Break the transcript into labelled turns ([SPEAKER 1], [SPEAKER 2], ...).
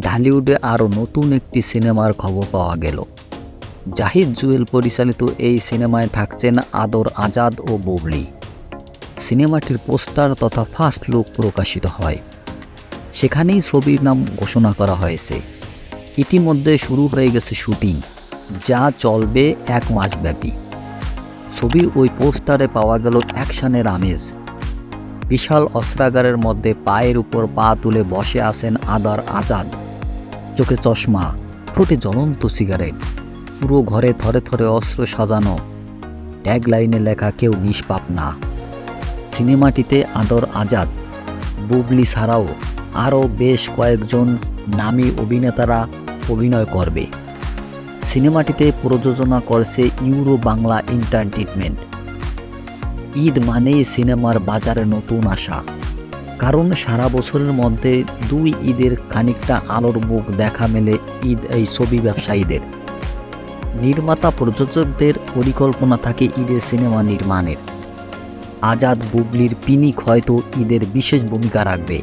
[SPEAKER 1] ঢালিউডে আরও নতুন একটি সিনেমার খবর পাওয়া গেল। জাহিদ জুয়েল পরিচালিত এই সিনেমায় থাকছেন আদর, আজাদ ও বুবলি। সিনেমাটির পোস্টার তথা ফার্স্ট লুক প্রকাশিত হয়। সেখানেই ছবির নাম ঘোষণা করা হয়েছে। ইতিমধ্যে শুরু হয়ে গেছে শুটিং, যা চলবে এক মাসব্যাপী। ছবির ওই পোস্টারে পাওয়া গেল অ্যাকশানের আমেজ বিশাল অস্ত্রাগারের মধ্যে পায়ের উপর পা তুলে বসে আছেন আদার, আজাদ। চোখে চশমা, ঠোঁটে জ্বলন্ত সিগারেট, পুরো ঘরে থরে থরে অস্ত্র সাজানো ট্যাগ লাইনে লেখা কেউ নিষ্পাপ না। সিনেমাটিতে আদর আজাদ, বুবলি ছাড়াও আরও বেশ কয়েকজন নামী অভিনেতারা অভিনয় করবে। সিনেমাটিতে প্রযোজনা করছে ইউরো বাংলা এন্টারটেনমেন্ট ঈদ মানেই সিনেমার বাজারে নতুন আশা। কারণ সারা বছরের মধ্যে দুই ঈদের খানিকটা আলোর মুখ দেখা মেলে ঈদ এই ছবি ব্যবসায়ীদের। নির্মাতা প্রযোজকদের পরিকল্পনা থাকে ঈদের সিনেমা নির্মাণের। আজাদ বুবলির পিনিক হয়তো ঈদের বিশেষ ভূমিকা রাখবে।